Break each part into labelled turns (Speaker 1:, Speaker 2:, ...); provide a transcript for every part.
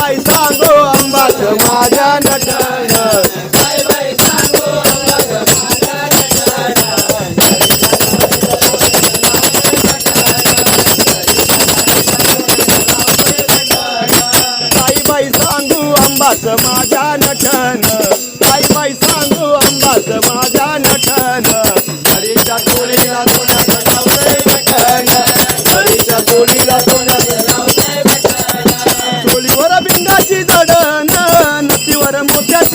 Speaker 1: Bye सांगो अंबाच माझ्या नटन. बाई बाई सांगू अंबाच माझ्या नटन. बाई बाई सांगू अंबाच माझ्या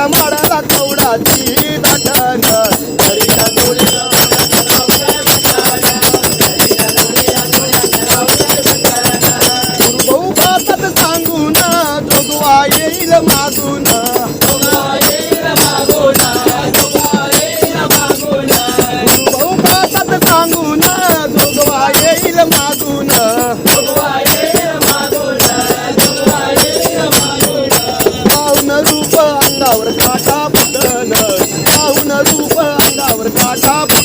Speaker 1: 咱们的那狗子气得狠。top.